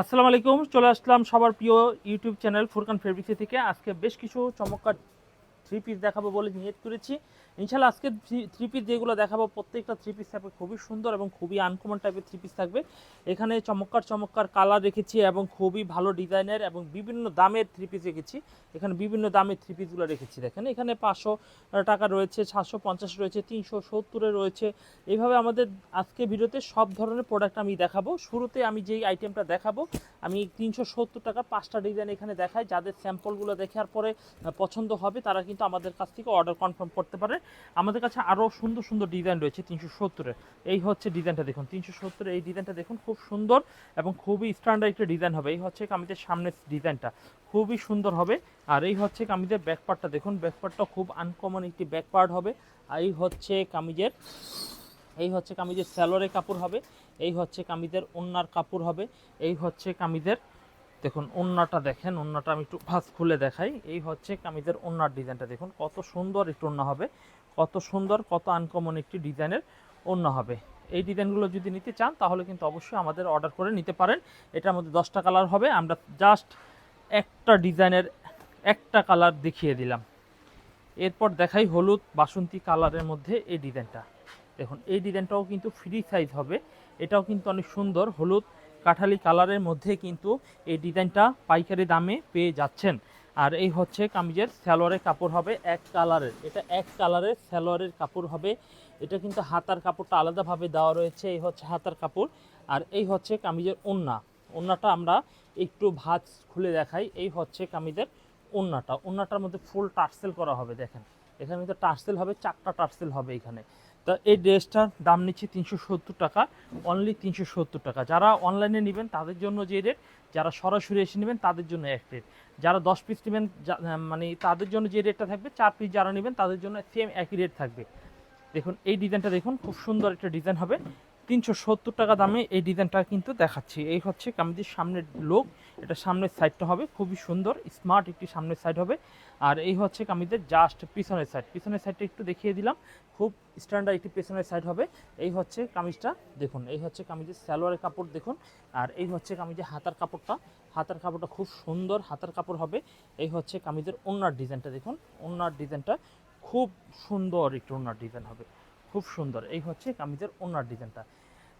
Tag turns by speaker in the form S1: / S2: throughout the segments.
S1: আসসালামু আলাইকুম, চলে আসলাম সবার প্রিয় ইউটিউব চ্যানেল ফুরকান ফেব্রিক্সি থেকে। আজকে বেশ কিছু চমৎকার থ্রি পিস দেখাবো বলে নিয়ত করেছি। ইনশাল্লাহ আজকে থ্রি পিস যেগুলো দেখাবো, প্রত্যেকটা থ্রি পিস থাকবে খুবই সুন্দর এবং খুবই আনকমন টাইপের থ্রি পিস থাকবে। এখানে চমৎকার চমৎকার কালার রেখেছি এবং খুবই ভালো ডিজাইনের এবং বিভিন্ন দামের থ্রি পিস রেখেছি। এখানে বিভিন্ন দামের থ্রি পিসগুলো রেখেছি, দেখেন। এখানে পাঁচশো টাকা রয়েছে, সাতশো পঞ্চাশ রয়েছে, তিনশো সত্তরে রয়েছে। এইভাবে আমাদের আজকে ভিডিওতে সব ধরনের প্রোডাক্ট আমি দেখাবো। শুরুতে আমি যেই আইটেমটা দেখাবো, আমি তিনশো সত্তর টাকা পাঁচটা ডিজাইন এখানে দেখাই। যাদের স্যাম্পলগুলো দেখার পরে পছন্দ হবে, তারা কিন্তু আমাদের কাছ থেকে অর্ডার কনফার্ম করতে পারে। আমাদের কাছে আরও সুন্দর সুন্দর ডিজাইন রয়েছে তিনশো সত্তরের। এই হচ্ছে ডিজাইনটা দেখুন, তিনশো সত্তরের এই ডিজাইনটা দেখুন খুব সুন্দর এবং খুবই স্ট্যান্ডার্ড একটা ডিজাইন হবে। এই হচ্ছে কামিজের সামনের ডিজাইনটা খুবই সুন্দর হবে। আর এই হচ্ছে কামিজের ব্যাকপার্টটা দেখুন ব্যাকপার্টটা খুব আনকমন একটি ব্যাকপার্ট হবে। আর এই হচ্ছে কামিজের, এই হচ্ছে কামিজের স্যালোয়ারের কাপড় হবে। এই হচ্ছে কামিজের ওন্নার কাপড় হবে। এই হচ্ছে কামিজের দেখুন, ওন্নাটা দেখেন, ওন্নাটা আমি একটু ফার্স্ট খুলে দেখাই। এই হচ্ছে কামিজের ওন্নার ডিজাইনটা, দেখুন, কত সুন্দর একটু ওন্না হবে। কত সুন্দর, কত আনকমন একটি ডিজাইনের ওন্না হবে। এই ডিজাইনগুলো যদি নিতে চান, তাহলে কিন্তু অবশ্যই আমাদের অর্ডার করে নিতে পারেন। এটার মধ্যে দশটা কালার হবে। আমরা জাস্ট একটা ডিজাইনের একটা কালার দেখিয়ে দিলাম। এরপর দেখাই হলুদ বাসন্তী কালারের মধ্যে এই ডিজাইনটা। দেখুন, এই ডিজাইনটাও কিন্তু ফ্রি সাইজ হবে। এটাও কিন্তু অনেক সুন্দর, হলুদ কাঠালি কালারের মধ্যে কিন্তু এই ডিজাইনটা পাইকারি দামে পেয়ে যাচ্ছেন। আর এই হচ্ছে কামিজের স্যালোয়ারের কাপড় হবে এক কালারের। এটা এক কালারের স্যালোয়ারের কাপড় হবে। এটা কিন্তু হাতার কাপড়টা আলাদাভাবে দেওয়া রয়েছে। এই হচ্ছে হাতার কাপড়। আর এই হচ্ছে কামিজের ওন্না। ওন্নাটা আমরা একটু ভাঁজ খুলে দেখাই। এই হচ্ছে কামিজের ওন্নাটা। ওন্নাটার মধ্যে ফুল টার্সেল করা হবে, দেখেন। এখানে কিন্তু টার্সেল হবে, চারটা টার্সেল হবে এখানে। তা এই ড্রেসটার দাম নিচ্ছে তিনশো সত্তর টাকা অনলি তিনশো সত্তর টাকা। যারা অনলাইনে নেবেন, তাদের জন্য যে রেট যারা সরাসরি এসে নেবেন, তাদের জন্য এক রেট যারা দশ পিস নেবেন মানে তাদের জন্য যে রেটটা থাকবে, চার পিস যারা নেবেন, তাদের জন্য সেম একই রেট থাকবে। দেখুন, এই ডিজাইনটা দেখুন, খুব সুন্দর একটা ডিজাইন হবে। তিনশো সত্তর টাকা দামে এই ডিজাইনটা কিন্তু দেখাচ্ছি। এই হচ্ছে কামিজের সামনের লোক এটা সামনের সাইডটা হবে, খুবই সুন্দর স্মার্ট একটি সামনের সাইড হবে। আর এই হচ্ছে কামিজের জাস্ট পিছনের সাইড পিছনের সাইডটা একটু দেখিয়ে দিলাম, খুব স্ট্যান্ডার্ড একটি পেছনের সাইড হবে। এই হচ্ছে কামিজটা, দেখুন, এই হচ্ছে কামিজের সালোয়ারের কাপড়, দেখুন। আর এই হচ্ছে কামিজের হাতার কাপড়টা। হাতার কাপড়টা খুব সুন্দর হাতার কাপড় হবে। এই হচ্ছে কামিজের ওনার ডিজাইনটা, দেখুন ওনার ডিজাইনটা খুব সুন্দর একটু ওনার ডিজাইন হবে। খুব সুন্দর। এই হচ্ছে কামিজের ওনার ডিজাইনটা।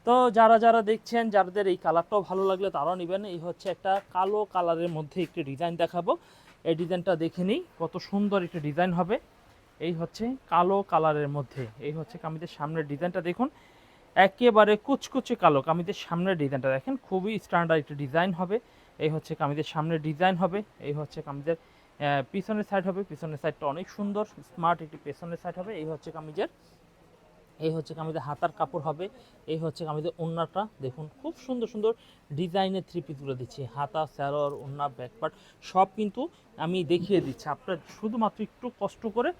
S1: তো যারা যারা দেখছেন, যাদের এই কালারটাও ভালো লাগলে তারাও নেবেন। এই হচ্ছে একটা কালো কালারের মধ্যে একটি ডিজাইন দেখাবো। এই ডিজাইনটা দেখে নিই কত সুন্দর একটি ডিজাইন হবে। এই হচ্ছে কালো কালারের মধ্যে। এই হচ্ছে কামিজের সামনের ডিজাইনটা দেখুন। একেবারে কুচকুচে কালো কামিজের সামনের ডিজাইনটা দেখেন। খুবই স্ট্যান্ডার্ড একটি ডিজাইন হবে। এই হচ্ছে কামিজের সামনের ডিজাইন হবে। এই হচ্ছে কামিজের পিছনের সাইড হবে। পিছনের সাইডটা অনেক সুন্দর স্মার্ট একটি পেছনের সাইড হবে। এই হচ্ছে কামিজের এই হচ্ছে কামিজের হাতার কাপড় হবে, এই হচ্ছে কামিজের ওন্নাটা। দেখুন, খুব সুন্দর সুন্দর ডিজাইনের থ্রি পিসগুলো দিচ্ছি। হাতা, স্যালোয়ার, ওন্না ব্যাকপার্ট সব কিন্তু আমি দেখিয়ে দিচ্ছি। আপনার শুধুমাত্র একটু কষ্ট করে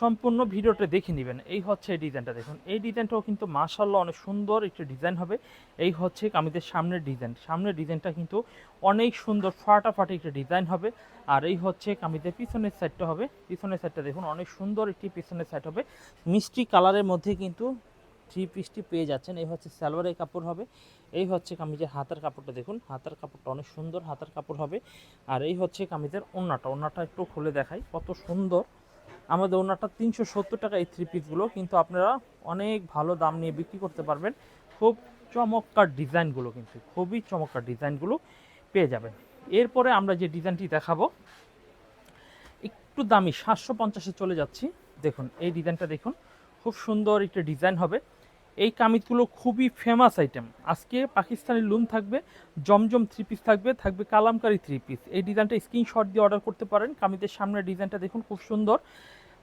S1: সম্পূর্ণ ভিডিওটা দেখে নেবেন। এই হচ্ছে এই ডিজাইনটা দেখুন। এই ডিজাইনটাও কিন্তু মাশাল্লাহ অনেক সুন্দর একটি ডিজাইন হবে। এই হচ্ছে কামিজের সামনের ডিজাইন সামনের ডিজাইনটা কিন্তু অনেক সুন্দর, ফাটাফাটি একটি ডিজাইন হবে। আর এই হচ্ছে কামিজের পিছনের সাইডটা হবে। পিছনের সাইডটা দেখুন, অনেক সুন্দর একটি পিছনের সাইড হবে। মিষ্টি কালারের মধ্যে কিন্তু থ্রি পিসটি পেয়ে যাচ্ছেন। এই হচ্ছে সালোয়ারের কাপড় হবে। এই হচ্ছে কামিজের হাতার কাপড়টা দেখুন। হাতার কাপড়টা অনেক সুন্দর হাতার কাপড় হবে। আর এই হচ্ছে কামিজের ওন্নাটা। ওন্নাটা একটু খুলে দেখাই। কত সুন্দর। আমাদের ওনারটা তিনশো সত্তর টাকা এই থ্রি পিসগুলো কিন্তু আপনারা অনেক ভালো দাম নিয়ে বিক্রি করতে পারবেন। খুব চমৎকার ডিজাইনগুলো কিন্তু, খুবই চমৎকার ডিজাইনগুলো পেয়ে যাবেন। এরপরে আমরা যে ডিজাইনটি দেখাবো, একটু দামি, সাতশো পঞ্চাশে চলে যাচ্ছি। দেখুন, এই ডিজাইনটা দেখুন, খুব সুন্দর একটা ডিজাইন হবে। এই কামিজগুলো খুবই ফেমাস আইটেম আজকে পাকিস্তানি লুম থাকবে, জমজম থ্রি পিস থাকবে থাকবে কালামকারি থ্রি পিস এই ডিজাইনটা স্ক্রিনশট দিয়ে অর্ডার করতে পারেন। কামিজের সামনের ডিজাইনটা দেখুন, খুব সুন্দর।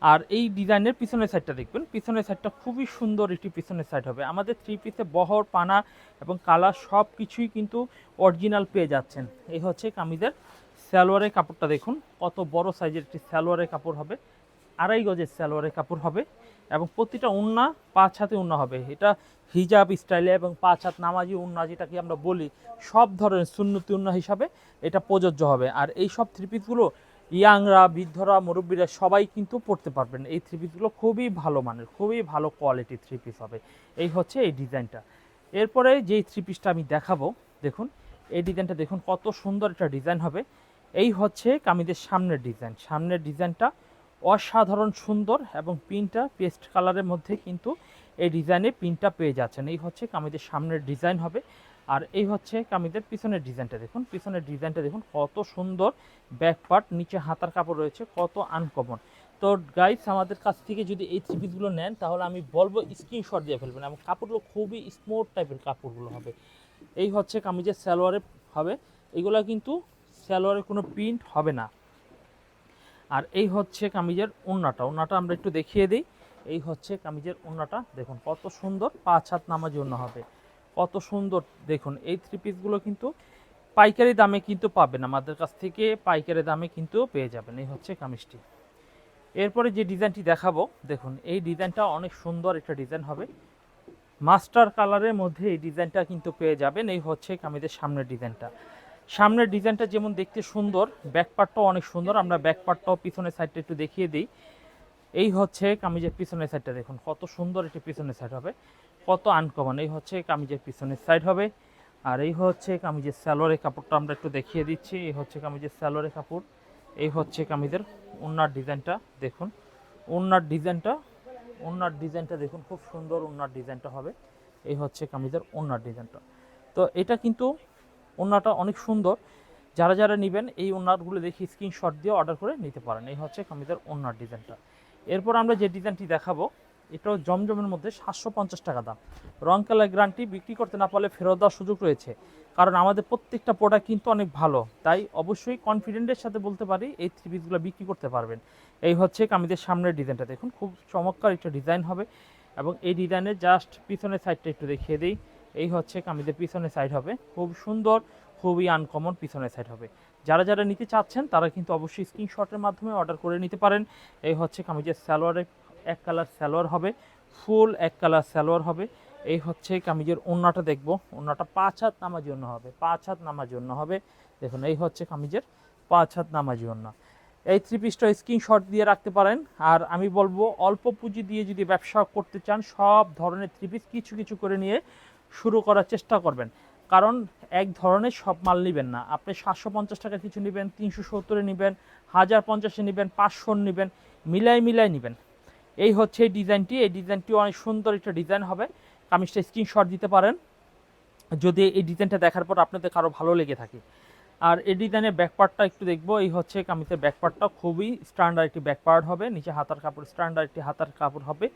S1: আর এই ডিজাইনের পিছনের সাইডটা দেখবেন। পিছনের সাইডটা খুবই সুন্দর একটি পিছনের সাইড হবে। আমাদের থ্রি পিসে বহর, পানা এবং কালার সব কিছুই কিন্তু অরিজিনাল পেয়ে যাচ্ছেন। এই হচ্ছে কামিজের সালোয়ারের কাপড়টা দেখুন। কত বড় সাইজের একটি সালোয়ারের কাপড় হবে। আড়াই গজের সালোয়ারের কাপড় হবে। এবং প্রতিটা উন্না পাঁচ হাতে উন্না হবে। এটা হিজাব স্টাইলে এবং পাঁচ হাত নামাজি উন্না যেটাকে আমরা বলি, সব ধরনের সুন্নতি উন্না হিসাবে এটা প্রযোজ্য হবে। আর এই সব থ্রি পিসগুলো ইয়াংরা, বৃদ্ধরা, মুরব্বীরা সবাই কিন্তু পড়তে পারবেন। এই থ্রি পিসগুলো খুবই ভালো মানের, খুবই ভালো কোয়ালিটি থ্রি পিস হবে। এই হচ্ছে এই ডিজাইনটা এরপরে যেই থ্রি পিসটা আমি দেখাবো, দেখুন, এই ডিজাইনটা দেখুন কত সুন্দর একটা ডিজাইন হবে। এই হচ্ছে কামিজের সামনের ডিজাইন সামনের ডিজাইনটা অসাধারণ, সুন্দর এবং পিনটা পেস্ট কালারের মধ্যে কিন্তু এই ডিজাইনে পিনটা পেয়ে যাচ্ছেন। এই হচ্ছে কামিজের সামনের ডিজাইন হবে। আর এই হচ্ছে কামিজের পিছনের ডিজাইনটা দেখুন। পিছনের ডিজাইনটা দেখুন, কত সুন্দর ব্যাক পার্ট, নিচে হাতার কাপড় রয়েছে, কত আনকমন। তো গাইস আমাদের কাছ থেকে যদি এই থ্রি পিসগুলো নেন, তাহলে আমি বলব স্ক্রিনশট দিয়ে ফেলবেন এবং কাপড়গুলো খুবই স্মুথ টাইপের কাপড়গুলো হবে। এই হচ্ছে কামিজের সালোয়ারে হবে। এগুলো কিন্তু সালোয়ারে কোনো প্রিন্ট হবে না। আর এই হচ্ছে কামিজের ওন্নাটা। ওন্নাটা আমরা একটু দেখিয়ে দিই। এই হচ্ছে কামিজের ওন্নাটা। দেখুন, কত সুন্দর পাঁচ হাত নামার জন্য হবে। কত সুন্দর। দেখুন, এই থ্রি পিসগুলো কিন্তু পাইকারি দামে কিন্তু পাবেন। আমাদের কাছ থেকে পাইকারি দামে কিন্তু পেয়ে যাবেন। এই হচ্ছে কামিজটি। এরপরে যে ডিজাইনটি দেখাবো, দেখুন, এই ডিজাইনটা অনেক সুন্দর একটা ডিজাইন হবে। মাস্টার কালারের মধ্যে এই ডিজাইনটা কিন্তু পেয়ে যাবেন। এই হচ্ছে কামিজের সামনের ডিজাইনটা। সামনের ডিজাইনটা যেমন দেখতে সুন্দর ব্যাক পার্টটাও অনেক সুন্দর। আমরা ব্যাক পার্টটাও পিছনের সাইডটা একটু দেখিয়ে দিই। এই হচ্ছে কামিজের পিছনের সাইডটা দেখুন, কত সুন্দর একটি পিছনের সাইড হবে। কত আনকমন এই হচ্ছে কামিজের পিছনের সাইড হবে। আর এই হচ্ছে কামিজের স্যালোয়ারের কাপড়টা আমরা একটু দেখিয়ে দিচ্ছি। এই হচ্ছে কামিজের স্যালোয়ারের কাপড়। এই হচ্ছে কামিজের ওনার ডিজাইনটা, দেখুন। ওনার ডিজাইনটা ওনার ডিজাইনটা দেখুন, খুব সুন্দর ওনার ডিজাইনটা হবে। এই হচ্ছে কামিজের ওনার ডিজাইনটা। তো এটা কিন্তু ওনাটা অনেক সুন্দর। যারা যারা নেবেন, এই ওনারগুলো দেখি স্ক্রিনশট দিয়ে অর্ডার করে নিতে পারেন। এই হচ্ছে কামিজের ওনার ডিজাইনটা। এরপর আমরা যে ডিজাইনটি দেখাবো, এটাও জমজমের মধ্যে সাতশো পঞ্চাশ টাকা দাম। রং কালার গ্রান্টি বিক্রি করতে না পারলে ফেরত দেওয়ার সুযোগ রয়েছে। কারণ আমাদের প্রত্যেকটা প্রোডাক্ট কিন্তু অনেক ভালো। তাই অবশ্যই কনফিডেন্টের সাথে বলতে পারি, এই থ্রি পিসগুলো বিক্রি করতে পারবেন। এই হচ্ছে কামিজের সামনের ডিজাইনটা। দেখুন, খুব চমৎকার একটা ডিজাইন হবে। এবং এই ডিজাইনের জাস্ট পিছনের সাইডটা একটু দেখিয়ে দিই। এই হচ্ছে কামিজের পিছনের সাইড হবে। খুব সুন্দর, খুবই আনকমন পিছনের সাইড হবে। যারা যারা নিতে চাচ্ছেন, তারা কিন্তু অবশ্যই স্ক্রিনশটের মাধ্যমে অর্ডার করে নিতে পারেন। এই হচ্ছে কামিজের সালোয়ারের এক কালার সালোয়ার হবে। ফুল এক কালার সালোয়ার হবে। এই হচ্ছে কামিজের ওন্নাটা দেখব। ওন্নাটা পাঁচ হাত নামার জন্য হবে। পাঁচ হাত নামার জন্য হবে। দেখুন, এই হচ্ছে কামিজের পাঁচ হাত নামাজি ওন্না এই থ্রি পিসটা স্ক্রিনশট দিয়ে রাখতে পারেন। আর আমি বলব, অল্প পুঁজি দিয়ে যদি ব্যবসা করতে চান, সব ধরনের থ্রি পিস কিছু কিছু করে নিয়ে শুরু করার চেষ্টা করবেন। কারণ এক ধরনের সব মাল নেবেন না। আপনি সাতশো পঞ্চাশ টাকা কিছু নেবেন, তিনশো সত্তরে নেবেন, হাজার পঞ্চাশে নেবেন, পাঁচশো নেবেন, মিলাই মিলাই নেবেন। এই হচ্ছে এই ডিজাইনটি। এই ডিজাইনটি অনেক সুন্দর একটা ডিজাইন হবে। কামিজটা স্ক্রিনশট দিতে পারেন। যদি এই ডিজাইনটা দেখার পর আপনাদের কারও ভালো লেগে থাকে। আর এই ডিজাইনের ব্যাকপার্টটা একটু দেখব। এই হচ্ছে কামিজের ব্যাকপার্টটা। খুবই স্ট্যান্ডার্ড একটি ব্যাকপার্ট হবে। নিচে হাতার কাপড় স্ট্যান্ডার্ড একটি হাতার কাপড় হবে।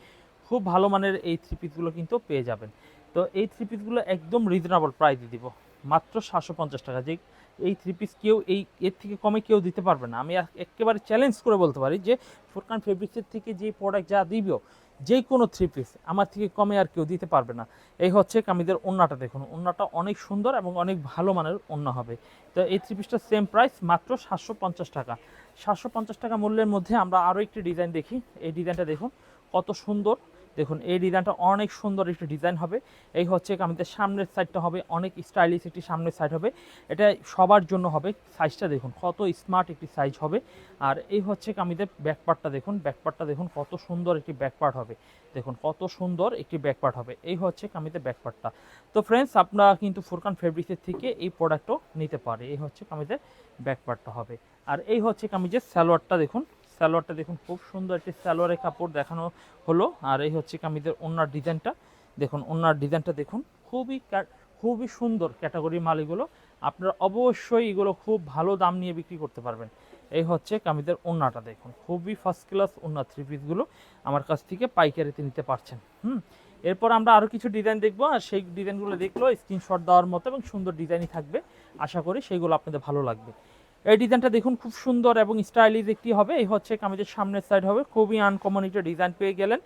S1: খুব ভালো মানের এই থ্রি পিসগুলো কিন্তু পেয়ে যাবেন। তো এই থ্রি পিসগুলো একদম রিজনেবল প্রাইসে দিব। মাত্র সাতশো পঞ্চাশ টাকা। যে এই থ্রি পিস কেউ এই, এর থেকে কমে কেউ দিতে পারবে না। আমি এক- একেবারে চ্যালেঞ্জ করে বলতে পারি যে ফুরকান ফেব্রিক্সের থেকে যে প্রোডাক্ট যা দিব, যে কোনো থ্রি পিস আমার থেকে কমে আর কেউ দিতে পারবে না। এই হচ্ছে কামিদের ওন্নাটা দেখুন। ওন্নাটা অনেক সুন্দর এবং অনেক ভালো মানের ওন্না হবে। তো এই থ্রি পিসটার সেম প্রাইস মাত্র সাতশো পঞ্চাশ টাকা। সাতশো পঞ্চাশ টাকা মূল্যের মধ্যে আমরা আরও একটি ডিজাইন দেখি। এই ডিজাইনটা দেখুন, কত সুন্দর দেখুন, এই ডিজাইনটা অনেক সুন্দর একটি ডিজাইন হবে। এই হচ্ছে কামিজের সামনের সাইডটা হবে, অনেক স্টাইলিশ একটি সামনের সাইড হবে। এটা সবার জন্য হবে সাইজটা দেখুন, কত স্মার্ট একটি সাইজ হবে। আর এই হচ্ছে কামিজের ব্যাকপার্টটা দেখুন ব্যাকপার্টটা দেখুন, কত সুন্দর একটি ব্যাকপার্ট হবে। দেখুন, কত সুন্দর একটি ব্যাকপার্ট হবে। এই হচ্ছে কামিজের ব্যাকপার্টটা তো ফ্রেন্ডস আপনারা কিন্তু ফুরকান ফেব্রিক্সের থেকে এই প্রোডাক্টও নিতে পারে। এই হচ্ছে কামিজের ব্যাকপার্টটা হবে। আর এই হচ্ছে কামিজের সালোয়ারটা দেখুন সালোয়ারটা দেখুন, খুব সুন্দর একটি সালোয়ারের কাপড় দেখানো হলো। আর এই হচ্ছে কামিদের ওনার ডিজাইনটা। দেখুন, ওনার ডিজাইনটা দেখুন, খুবই খুবই সুন্দর ক্যাটাগরি মাল এগুলো আপনারা অবশ্যই এগুলো খুব ভালো দাম নিয়ে বিক্রি করতে পারবেন। এই হচ্ছে কামিদের ওন্নাটা দেখুন, খুবই ফার্স্ট ক্লাস ওন্না থ্রি পিসগুলো আমার কাছ থেকে পাইকারিতে নিতে পারছেন। হুম, এরপর আমরা আরও কিছু ডিজাইন দেখব, আর সেই ডিজাইনগুলো দেখলেও স্ক্রিনশট দেওয়ার মতো এবং সুন্দর ডিজাইনই থাকবে। আশা করি সেইগুলো আপনাদের ভালো লাগবে। এই ডিজাইনটা দেখুন, খুব সুন্দর এবং স্টাইলিশ একটি হবে। এই হচ্ছে কামিজের সামনের সাইড হবে। খুবই আনকমন একটা ডিজাইন পেয়ে গেলেন।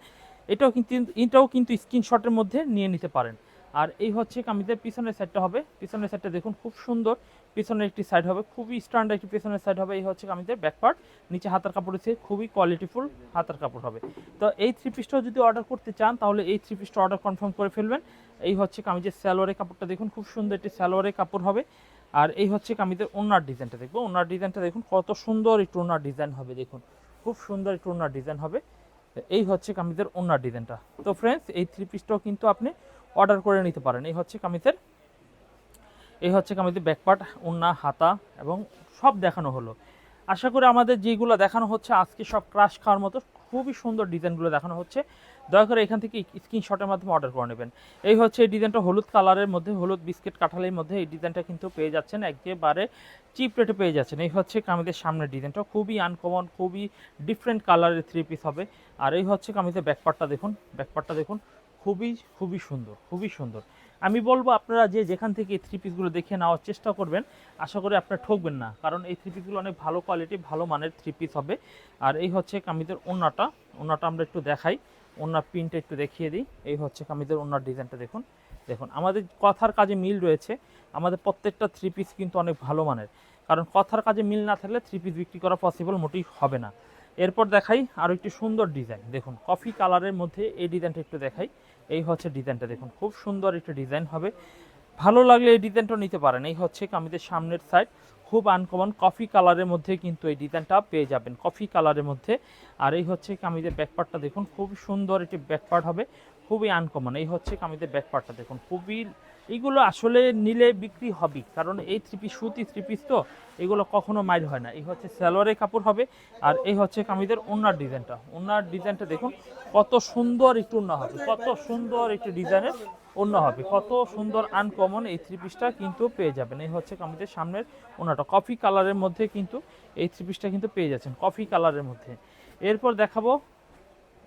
S1: এটাও কিন্তু এটাও কিন্তু স্ক্রিনশটের মধ্যে নিয়ে নিতে পারেন। আর এই হচ্ছে কামিজের পিছনের সাইডটা হবে। পিছনের সাইডটা দেখুন, খুব সুন্দর। পিছনের একটি সাইড হবে, খুবই স্ট্যান্ডার্ড একটি পিছনের সাইড হবে। এই হচ্ছে কামিজের ব্যাক পার্ট নিচে হাতার কাপড় রয়েছে, খুবই কোয়ালিটিফুল হাতার কাপড় হবে। তো এই থ্রি পিসটাও যদি অর্ডার করতে চান, তাহলে এই থ্রি পিসটা অর্ডার কনফার্ম করে ফেলবেন। এই হচ্ছে কামিজের স্যালোয়ারের কাপড়টা দেখুন, খুব সুন্দর একটি স্যালোয়ারের কাপড় হবে। আর এই হচ্ছে কামিজের ওনার ডিজাইনটা দেখব। ওনার ডিজাইনটা দেখুন, কত সুন্দর একটু ওনার ডিজাইন হবে, দেখুন। খুব সুন্দর একটু ওনার ডিজাইন হবে। এই হচ্ছে কামিজের ওনার ডিজাইনটা। তো ফ্রেন্ডস এই থ্রি পিসটাও কিন্তু আপনি অর্ডার করে নিতে পারেন। এই হচ্ছে কামিজের, এই হচ্ছে কামিজের ব্যাকপার্ট ওন্না হাতা এবং সব দেখানো হলো। আশা করি আমাদের যেগুলো দেখানো হচ্ছে, আজকে সব ক্রাশ খাওয়ার মতো খুবই সুন্দর ডিজাইনগুলো দেখানো হচ্ছে। দয়া করে এখান থেকে স্ক্রিনশটের মাধ্যমে অর্ডার করে নেবেন। এই হচ্ছে এই ডিজাইনটা হলুদ কালারের মধ্যে, হলুদ বিস্কিট কাঁঠালের মধ্যে এই ডিজাইনটা কিন্তু পেয়ে যাচ্ছেন, একেবারে চিপ রেটে পেয়ে যাচ্ছেন। এই হচ্ছে কামিজের সামনের ডিজাইনটা খুবই আনকমন খুবই ডিফারেন্ট কালারের থ্রি পিস হবে। আর এই হচ্ছে কামিজের ব্যাকপার্টটা দেখুন ব্যাকপার্টটা দেখুন, খুবই খুবই সুন্দর খুবই সুন্দর। আমি বলব আপনারা যে যেখান থেকে এই থ্রি পিসগুলো দেখে নেওয়ার চেষ্টা করবেন, আশা করি আপনারা ঠকবেন না, কারণ এই থ্রি পিসগুলো অনেক ভালো কোয়ালিটি ভালো মানের থ্রি পিস হবে। আর এই হচ্ছে কামিজের ওন্নাটা ওন্নাটা আমরা একটু দেখাই। ওনার প্রিন্টটা একটু দেখিয়ে দিই। এই হচ্ছে কামিজের ওনার ডিজাইনটা দেখুন। দেখুন, আমাদের কথার কাজে মিল রয়েছে। আমাদের প্রত্যেকটা থ্রি পিস কিন্তু অনেক ভালো মানের। কারণ কথার কাজে মিল না থাকলে থ্রি পিস বিক্রি করা পসিবল মোটেই হবে না। এরপর দেখাই আরও একটি সুন্দর ডিজাইন দেখুন কফি কালারের মধ্যে এই ডিজাইনটা একটু দেখাই। এই হচ্ছে ডিজাইনটা দেখুন, খুব সুন্দর একটা ডিজাইন হবে। ভালো লাগলে এই ডিজাইনটা নিতে পারেন। এই হচ্ছে কামিজের সামনের সাইড খুব আনকমন কফি কালারের মধ্যে কিন্তু এই ডিজাইনটা পেয়ে যাবেন। কফি কালারের মধ্যে। আর এই হচ্ছে কামিজের ব্যাকপার্টটা দেখুন খুব সুন্দর একটি ব্যাকপার্ট হবে, খুবই আনকমন এই হচ্ছে কামিজের ব্যাকপার্টটা দেখুন, খুবই, এইগুলো আসলে নিলে বিক্রি হবে কারণ এই থ্রি পিস সুতি থ্রি পিস তো, এগুলো কখনো মাইল হয় না। এই হচ্ছে সালোয়ারের কাপড় হবে, আর এই হচ্ছে কামিজের ওনার ডিজাইনটা ওনার ডিজাইনটা দেখুন, কত সুন্দর একটু ওনা হবে, কত সুন্দর একটি ডিজাইনের অন্য হবে। কত সুন্দর আনকমন এই থ্রি পিসটা কিন্তু পেয়ে যাবেন। এই হচ্ছে কামিজের সামনের ওনাটা। কফি কালারের মধ্যে কিন্তু এই থ্রি পিসটা কিন্তু পেয়ে যাচ্ছেন কফি কালারের মধ্যে। এরপর দেখাবো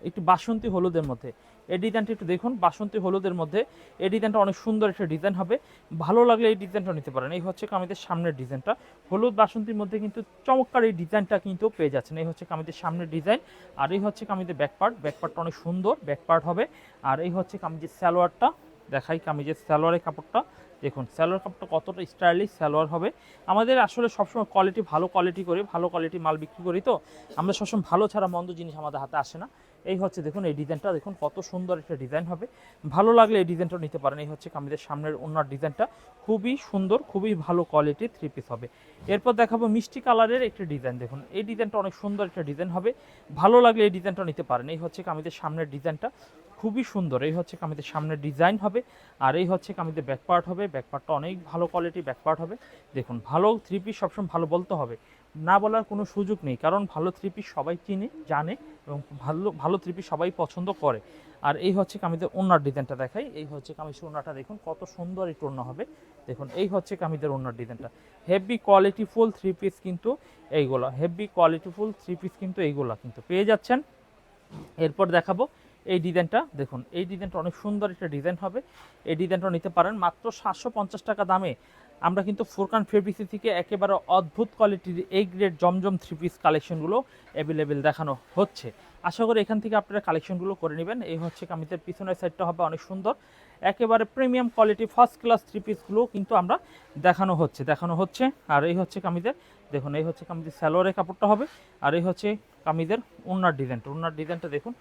S1: একটু বাসন্তী হলুদের মধ্যে। এই ডিজাইনটা একটু দেখুন, বাসন্তী হলুদের মধ্যে। এই ডিজাইনটা অনেক সুন্দর একটা ডিজাইন হবে। ভালো লাগলে এই ডিজাইনটা নিতে পারেন। এই হচ্ছে কামিজের সামনের ডিজাইনটা হলুদ বাসন্তীর মধ্যে কিন্তু চমৎকার এই ডিজাইনটা কিন্তু পেয়ে যাচ্ছেন। এই হচ্ছে কামিজের সামনের ডিজাইন আর এই হচ্ছে কামিজের ব্যাকপার্ট ব্যাকপার্টটা অনেক সুন্দর। ব্যাকপার্ট হবে। আর এই হচ্ছে কামিজের সালোয়ারটা। দেখাই কামিজের সালোয়ারের কাপড়টা। দেখুন, সালোয়ার কাপড়টা কতটা স্টাইলিশ সালোয়ার হবে। আমাদের আসলে সবসময় কোয়ালিটি ভালো কোয়ালিটি করি, ভালো কোয়ালিটি মাল বিক্রি করি তো। আমরা সবসময় ভালো ছাড়া মন্দ জিনিস আমাদের হাতে আসে না। এই হচ্ছে দেখুন, এই ডিজাইনটা দেখুন, কত সুন্দর একটা ডিজাইন হবে। ভালো লাগলে এই ডিজাইনটা নিতে পারেন। এই হচ্ছে কামিজের সামনের ওনার ডিজাইনটা খুবই সুন্দর, খুবই ভালো কোয়ালিটির থ্রি পিস হবে। এরপর দেখাবো মিষ্টি কালারের একটি ডিজাইন দেখুন, এই ডিজাইনটা অনেক সুন্দর একটা ডিজাইন হবে। ভালো লাগলে এই ডিজাইনটা নিতে পারেন। এই হচ্ছে কামিজের সামনের ডিজাইনটা খুবই সুন্দর। এই হচ্ছে কামিজের সামনে ডিজাইন হবে আর এই হচ্ছে কামিজের ব্যাকপার্ট হবে। ব্যাকপার্টটা অনেক ভালো কোয়ালিটির ব্যাকপার্ট হবে। দেখুন, ভালো থ্রি পিস সবসময় ভালো বলতে হবে। না বলার কোনো সুযোগ নেই, কারণ ভালো থ্রি পিস সবাই চিনে, জানে এবং ভালো ভালো থ্রি পিস সবাই পছন্দ করে। আর এই হচ্ছে কামিজের ওনার ডিজাইনটা দেখাই। এই হচ্ছে কামিজের ওনাটা দেখুন, কত সুন্দর এই টোনা হবে। দেখুন, এই হচ্ছে কামিজের ওনার ডিজাইনটা। হেভি কোয়ালিটিফুল থ্রি পিস কিন্তু এইগুলো হেভি কোয়ালিটিফুল থ্রি পিস কিন্তু এইগুলো কিন্তু। পেয়ে যাচ্ছেন। এরপর দেখাবো এই ডিজাইনটা দেখুন, এই ডিজাইনটা অনেক সুন্দর একটা ডিজাইন হবে। এই ডিজাইনটা নিতে পারেন মাত্র সাতশো পঞ্চাশ টাকা দামে। আমরা কিন্তু ফোরকান ফেব্রিক্সি থেকে একেবারে অদ্ভুত কোয়ালিটির এই গ্রেড জমজম থ্রি পিস কালেকশনগুলো অ্যাভেলেবেল দেখানো হচ্ছে। আশা করি এখান থেকে আপনারা কালেকশনগুলো করে নেবেন। এই হচ্ছে কামিজের পিছনের সাইডটা হবে অনেক সুন্দর। একেবারে premium quality first class three পিসগুলো কিন্তু আমরা দেখানো হচ্ছে দেখানো হচ্ছে। আর এই হচ্ছে কামিজের, দেখুন, এই হচ্ছে কামিজের স্যালোয়ারের কাপড়টা হবে। আর এই হচ্ছে কামিজের ওনার ডিজাইনটা ওনার ডিজাইনটা দেখুন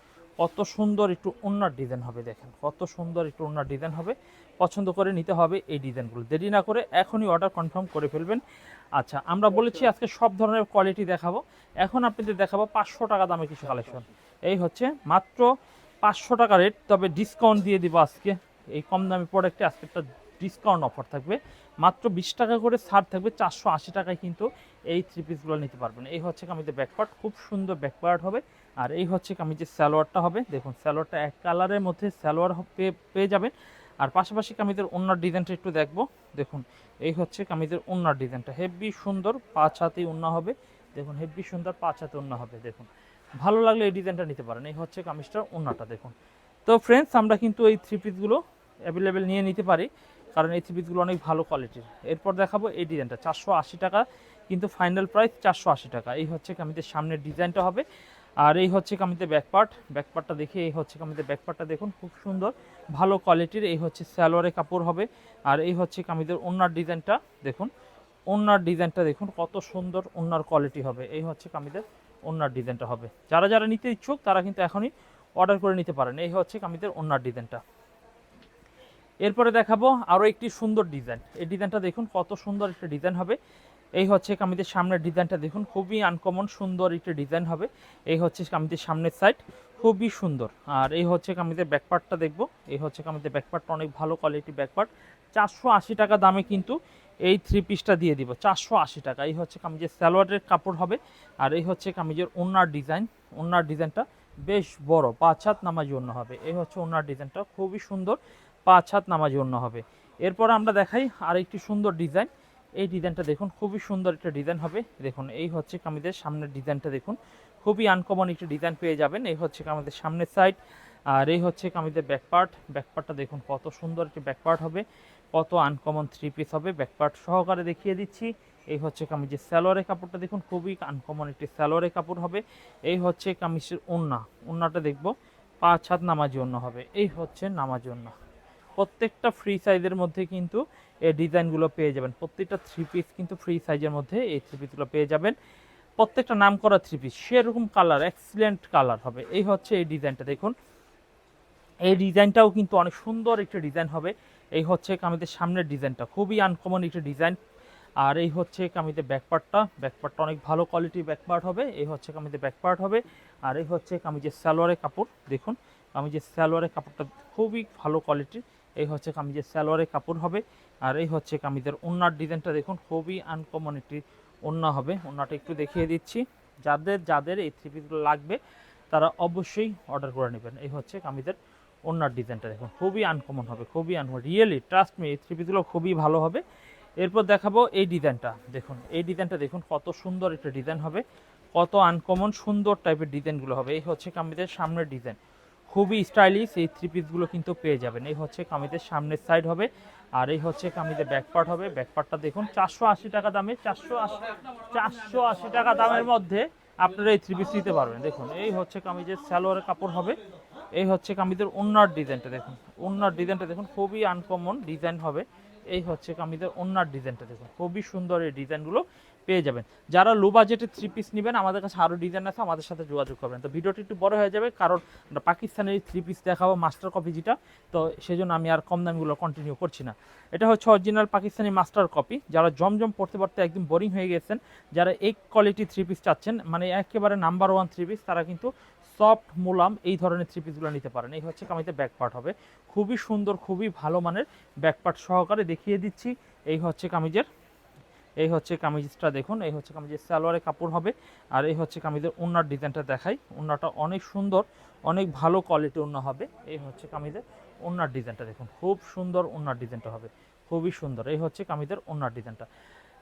S1: কত সুন্দর একটু ওনার ডিজাইন হবে দেখেন কত সুন্দর একটু অন্য ডিজাইন হবে। পছন্দ করে নিতে হবে এই ডিজাইনগুলো। দেরি না করে এখনই অর্ডার কনফার্ম করে ফেলবেন। আচ্ছা আমরা বলেছি আজকে সব ধরনের কোয়ালিটি দেখাবো। এখন আপনাদের দেখাবো পাঁচশো টাকা দামে কিছু কালেকশন এই হচ্ছে মাত্র পাঁচশো টাকা রেট তবে ডিসকাউন্ট দিয়ে দিব আজকে। এই কম দামি প্রোডাক্টে আজকে একটা ডিসকাউন্ট অফার থাকবে। মাত্র বিশ টাকা করে ছাড় থাকবে চারশো আশি টাকায় কিন্তু এই থ্রি পিসগুলো নিতে পারবেন। এই হচ্ছে কামিজের ব্যাকপার্ট খুব সুন্দর ব্যাকপার্ট হবে। আর এই হচ্ছে কামিজের স্যালোয়ারটা হবে, দেখুন স্যালোয়ারটা এক কালারের মধ্যে স্যালোয়ার পেয়ে যাবেন। আর পাশাপাশি কামিজের ওনার ডিজাইনটা একটু দেখব। দেখুন, এই হচ্ছে কামিজের ওনার ডিজাইনটা। হেভি সুন্দর পাঁচ হাতে ওন্না হবে। দেখুন, হেভি সুন্দর পাঁচ হাতে ওন্না হবে। দেখুন, ভালো লাগলে এই ডিজাইনটা নিতে পারেন। এই হচ্ছে কামিজটার ওন্নাটা দেখুন। তো ফ্রেন্ডস আমরা কিন্তু এই থ্রি পিসগুলো অ্যাভেলেবেল নিয়ে নিতে পারি। কারণ এই থ্রি পিসগুলো অনেক ভালো কোয়ালিটির এরপর দেখাবো এই ডিজাইনটা। চারশো আশি টাকা, কিন্তু ফাইনাল প্রাইস চারশো আশি টাকা। এই হচ্ছে কামিজের সামনের ডিজাইনটা হবে। আর এই হচ্ছে কামিজের ব্যাকপার্ট ব্যাকপার্টটা দেখে এই হচ্ছে কামিজের ব্যাকপার্টটা দেখুন, খুব সুন্দর। ভালো কোয়ালিটির এই হচ্ছে স্যালোয়ারের কাপড় হবে। আর এই হচ্ছে কামিদের ওনার ডিজাইনটা দেখুন। ওনার ডিজাইনটা দেখুন, কত সুন্দর ওনার কোয়ালিটি হবে। এই হচ্ছে কামিদের ওনার ডিজাইনটা হবে। যারা যারা নিতে ইচ্ছুক, তারা কিন্তু এখনই অর্ডার করে নিতে পারেন। এই হচ্ছে কামিদের ওনার ডিজাইনটা। এরপরে দেখাবো আরও একটি সুন্দর ডিজাইন। এই ডিজাইনটা দেখুন, কত সুন্দর একটা ডিজাইন হবে। এই হচ্ছে কামিজের সামনের ডিজাইনটা দেখুন, খুবই আনকমন সুন্দর একটি ডিজাইন হবে। এই হচ্ছে কামিজের সামনের সাইড খুবই সুন্দর। আর এই হচ্ছে কামিজের ব্যাকপার্টটা দেখব। এই হচ্ছে কামিজের ব্যাকপার্টটা অনেক ভালো কোয়ালিটি ব্যাকপার্ট চারশো আশি টাকা দামে কিন্তু এই থ্রি পিসটা দিয়ে দিব, চারশো আশি টাকা। এই হচ্ছে কামিজের সালোয়ারের কাপড় হবে, আর এই হচ্ছে কামিজের ওনার ডিজাইন। ওনার ডিজাইনটা বেশ বড়, পাঁচ হাত নামাজি অন্য হবে। এই হচ্ছে ওনার ডিজাইনটা, খুবই সুন্দর, পাঁচ হাত নামাজি অন্য হবে। এরপর আমরা দেখাই আরেকটি সুন্দর ডিজাইন। এই ডিজাইনটা দেখুন, খুবই সুন্দর একটা ডিজাইন হবে। দেখুন, এই হচ্ছে কামিজের সামনের ডিজাইনটা দেখুন। খুবই আনকমন একটি ডিজাইন পেয়ে যাবেন। এই হচ্ছে কামিজের সামনের সাইড আর এই হচ্ছে কামিজের ব্যাকপার্ট ব্যাকপার্টটা দেখুন, কত সুন্দর একটি ব্যাকপার্ট হবে। কত আনকমন থ্রি পিস হবে। ব্যাকপার্ট সহকারে দেখিয়ে দিচ্ছি। এই হচ্ছে কামিজের স্যালোয়ারের কাপড়টা দেখুন, খুবই আনকমন একটি স্যালোয়ারের কাপড় হবে। এই হচ্ছে কামিজের ওন্না ওন্নাটা দেখব, পাঁচ হাত নামাজি ওন্না হবে। এই হচ্ছে নামাজি ওন্না প্রত্যেকটা ফ্রি সাইজের মধ্যে কিন্তু এই ডিজাইনগুলো পেয়ে যাবেন। প্রত্যেকটা থ্রি পিস কিন্তু ফ্রি সাইজের মধ্যে এই থ্রি পিসগুলো পেয়ে যাবেন। প্রত্যেকটা নাম করা থ্রি পিস সেরকম কালার এক্সিলেন্ট কালার হবে। এই হচ্ছে এই ডিজাইনটা দেখুন। এই ডিজাইনটাও কিন্তু অনেক সুন্দর একটা ডিজাইন হবে। এই হচ্ছে কামিজের সামনের ডিজাইনটা খুবই আনকমন একটা ডিজাইন আর এই হচ্ছে কামিজের ব্যাকপার্টটা ব্যাকপার্টটা অনেক ভালো কোয়ালিটির ব্যাকপার্ট হবে। এই হচ্ছে কামিজের ব্যাকপার্ট হবে। আর এই হচ্ছে কামিজের সালোয়ারের কাপড়, দেখুন। কামিজের সালোয়ারের কাপড়টা খুবই ভালো কোয়ালিটির এই হচ্ছে কামিজের সালোয়ারের কাপড় হবে। আর এই হচ্ছে কামিজের ওনার ডিজাইনটা দেখুন, খুবই আনকমন একটি ওন্না হবে। ওন্নাটা একটু দেখিয়ে দিচ্ছি। যাদের যাদের এই থ্রি পিসগুলো লাগবে, তারা অবশ্যই অর্ডার করে নেবেন। এই হচ্ছে কামিজের ওনার ডিজাইনটা দেখুন, খুবই আনকমন হবে, খুবই আনকমন রিয়েলি ট্রাস্ট মি এই থ্রি পিসগুলো খুবই ভালো হবে। এরপর দেখাবো এই ডিজাইনটা। দেখুন, এই ডিজাইনটা দেখুন, কত সুন্দর একটা ডিজাইন হবে, কত আনকমন সুন্দর টাইপের ডিজাইনগুলো হবে। এই হচ্ছে কামিজের সামনের ডিজাইন। খুবই স্টাইলিশ এই থ্রি পিসগুলো কিন্তু পেয়ে যাবেন। এই হচ্ছে কামিজের সামনের সাইড হবে, আর এই হচ্ছে কামিজের ব্যাকপার্ট হবে। ব্যাকপার্টটা দেখুন, চারশো আশি টাকা দামে, চারশো আশি চারশো আশি টাকা দামের মধ্যে আপনারা এই থ্রি পিস নিতে পারবেন। দেখুন, এই হচ্ছে কামিজের স্যালোয়ারের কাপড় হবে, এই হচ্ছে কামিজের ওনার ডিজাইনটা দেখুন ওনার ডিজাইনটা দেখুন, খুবই আনকমন ডিজাইন হবে। এই হচ্ছে কামিজের ওনার ডিজাইনটা দেখুন, খুবই সুন্দর এই ডিজাইনগুলো পেয়ে যাবেন। যারা লো বাজেটে থ্রি পিস নেবেন, আমাদের কাছে আরও ডিজাইন আছে, আমাদের সাথে যোগাযোগ করবেন। তো ভিডিওটি একটু বড় হয়ে যাবে, কারণ পাকিস্তানের থ্রি পিস দেখাবো মাস্টার কপি যেটা, তো সেই জন্য আমি আর কম দামিগুলো কন্টিনিউ করছি না। এটা হচ্ছে অরিজিনাল পাকিস্তানি মাস্টার কপি যারা জমজম পড়তে পড়তে একদম বোরিং হয়ে গেছেন, যারা এই কোয়ালিটি থ্রি পিস চাচ্ছেন মানে একেবারে নাম্বার ওয়ান থ্রি পিস তারা কিন্তু সফট মোলাম এই ধরনের থ্রি পিসগুলো নিতে পারেন। এই হচ্ছে কামিতে ব্যাক পার্ট হবে। খুবই সুন্দর, খুবই ভালো মানের ব্যাক পার্ট সহকারে দেখিয়ে দিচ্ছি, এই হচ্ছে কামিজের এই হচ্ছে কামিজটা দেখুন, এই হচ্ছে কামিজের সালোয়ারের কাপড় হবে, আর এই হচ্ছে কামিজের ওনার ডিজাইনটা দেখাই। ওনাটা অনেক সুন্দর, অনেক ভালো কোয়ালিটি ওনা হবে। এই হচ্ছে কামিজের ওনার ডিজাইনটা দেখুন, খুব সুন্দর ওনার ডিজাইনটা হবে, খুবই সুন্দর। এই হচ্ছে কামিজের ওনার ডিজাইনটা।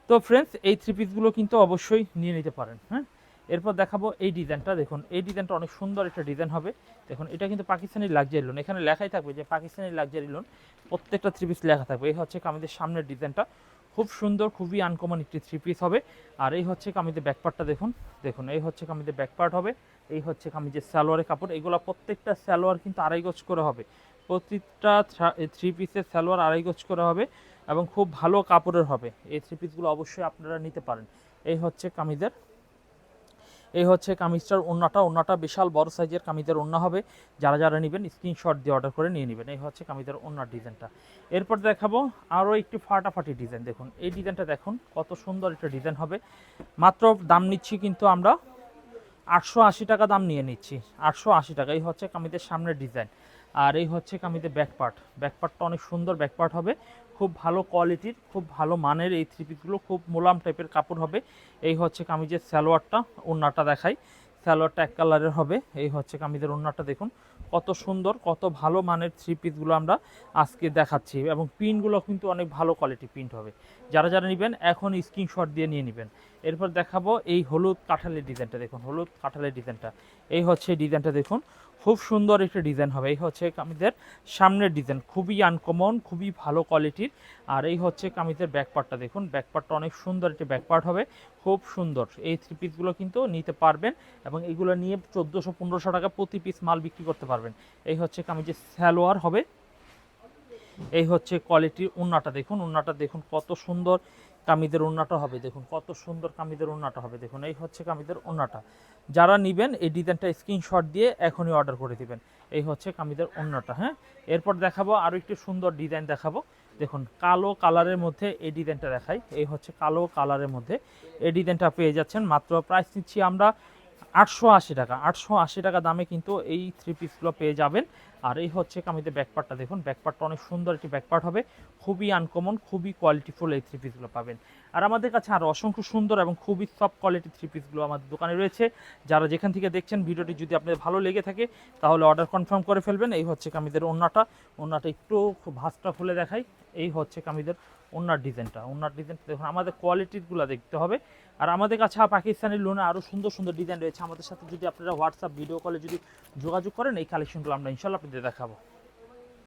S1: তো ফ্রেন্ডস এই থ্রি পিসগুলো কিন্তু অবশ্যই নিয়ে নিতে পারেন হ্যাঁ? এরপর দেখাবো এই ডিজাইনটা, দেখুন, এই ডিজাইনটা অনেক সুন্দর একটা ডিজাইন হবে। দেখুন, এটা কিন্তু পাকিস্তানি লাক্সারি লোন এখানে লেখাই থাকবে যে পাকিস্তানি লাক্সারি লোন প্রত্যেকটা থ্রি পিস লেখা থাকবে। এই হচ্ছে কামিজের সামনের ডিজাইনটা। খুব সুন্দর, খুবই আনকমন একটি থ্রি পিস হবে। আর এই হচ্ছে কামিজের ব্যাকপার্টটা দেখুন দেখুন, এই হচ্ছে কামিজের ব্যাকপার্ট হবে, এই হচ্ছে কামিজের সালোয়ারের কাপড়, এগুলো প্রত্যেকটা সালোয়ার কিন্তু আড়াই গজ করে হবে। প্রতিটা থ্রি পিসের সালোয়ার আড়াই গজ করে হবে এবং খুব ভালো কাপড়ের হবে। এই থ্রি পিসগুলো অবশ্যই আপনারা নিতে পারেন। এই হচ্ছে কামিজের এই হচ্ছে কামিজটার ওন্নাটা। ওন্নাটা বিশাল, বড় সাইজের কামিজের ওন্না হবে। যারা যারা নেবেন স্ক্রিনশট দিয়ে অর্ডার করে নিয়ে নেবেন। এই হচ্ছে কামিজের ওন্নার ডিজাইনটা। এরপর দেখাবো আরও একটি ফাটাফাটি ডিজাইন। দেখুন, এই ডিজাইনটা দেখুন, কত সুন্দর একটা ডিজাইন হবে। মাত্র দাম নিচ্ছি কিন্তু আমরা আটশো আশি টাকা দাম নিয়ে নিচ্ছি। আটশো আশি টাকা। এই হচ্ছে কামিজের সামনের ডিজাইন। আর এই হচ্ছে কামিজের ব্যাকপার্ট ব্যাকপার্টটা অনেক সুন্দর ব্যাকপার্ট হবে। খুব ভালো কোয়ালিটির খুব ভালো মানের এই থ্রি পিসগুলো খুব মোলাম টাইপের কাপড় হবে। এই হচ্ছে কামিজের সালোয়ারটা, ওড়নাটা দেখাই। সালোয়ারটা এক কালারের হবে। এই হচ্ছে কামিজের ওড়নাটা দেখুন। কত সুন্দর, কত ভালো মানের থ্রি পিসগুলো আমরা আজকে দেখাচ্ছি এবং প্রিন্টগুলো কিন্তু অনেক ভালো কোয়ালিটি প্রিন্ট হবে। যারা যারা নেবেন, এখন স্ক্রিনশট দিয়ে নিয়ে নেবেন। এরপর দেখাবো এই হলুদ কাঁঠালের ডিজাইনটা দেখুন, হলুদ কাঁঠালের ডিজাইনটা এই হচ্ছে ডিজাইনটা দেখুন। খুব সুন্দর একটা ডিজাইন হবে। এই হচ্ছে কামিজের সামনের ডিজাইন খুবই আনকমন খুবই ভালো কোয়ালিটির আর এই হচ্ছে কামিজের ব্যাকপার্টটা দেখুন। ব্যাকপার্টটা অনেক সুন্দর একটি ব্যাকপার্ট হবে। খুব সুন্দর। এই থ্রি পিসগুলো কিন্তু নিতে পারবেন এবং এগুলো নিয়ে চোদ্দোশো, পনেরোশো টাকা প্রতি পিস মাল বিক্রি করতে পারবেন। এই হচ্ছে কামিজের স্যালোয়ার হবে। এই হচ্ছে কোয়ালিটির উন্নাটা দেখুন। উন্নাটা দেখুন কত সুন্দর। কামিদের উন্নাটা হবে, দেখুন, কত সুন্দর কামিদের উন্নাটা হবে, দেখুন, এই হচ্ছে কামিদের উন্নাটা যারা নেবেন, এই ডিজাইনটা স্ক্রিনশট দিয়ে এখনই অর্ডার করে দিবেন। এই হচ্ছে কামিদের উন্নাটা হ্যাঁ? এরপর দেখাবো আরও একটি সুন্দর ডিজাইন দেখাবো। দেখুন, কালো কালারের মধ্যে এই ডিজাইনটা দেখাই। এই হচ্ছে কালো কালারের মধ্যে। এই ডিজাইনটা পেয়ে যাচ্ছেন, মাত্র প্রাইস নিচ্ছি আমরা আটশো আশি টাকা। আটশো আশি টাকা দামে কিন্তু এই থ্রি পিসগুলো পেয়ে যাবেন। আর এই হচ্ছে কামিজের ব্যাকপার্টটা দেখুন। ব্যাকপার্টটা অনেক সুন্দর একটি ব্যাকপার্ট হবে। খুবই আনকমন খুবই কোয়ালিটিফুল এই থ্রি পিসগুলো পাবেন। আর আমাদের কাছে আরও অসংখ্য সুন্দর এবং খুবই সফট কোয়ালিটি থ্রি পিসগুলো আমাদের দোকানে রয়েছে। যারা যেখান থেকে দেখছেন ভিডিওটি যদি আপনাদের ভালো লেগে থাকে, তাহলে অর্ডার কনফার্ম করে ফেলবেন। এই হচ্ছে কামিদের ওন্নাটা ওন্নাটা একটু খুব ভাঁজটা খুলে দেখাই। এই হচ্ছে কামিদের ওন্নার ডিজাইনটা ওন্নার ডিজাইনটা দেখুন। আমাদের কোয়ালিটিগুলো দেখতে হবে। আর আমাদের কাছে পাকিস্তানের লোনে আরও সুন্দর সুন্দর ডিজাইন রয়েছে। আমাদের সাথে যদি আপনারা হোয়াটসঅ্যাপ ভিডিও কলে যদি যোগাযোগ করেন, এই কালেকশনগুলো আমরা ইনশাল্লাহ আপনাদের দেখাবো।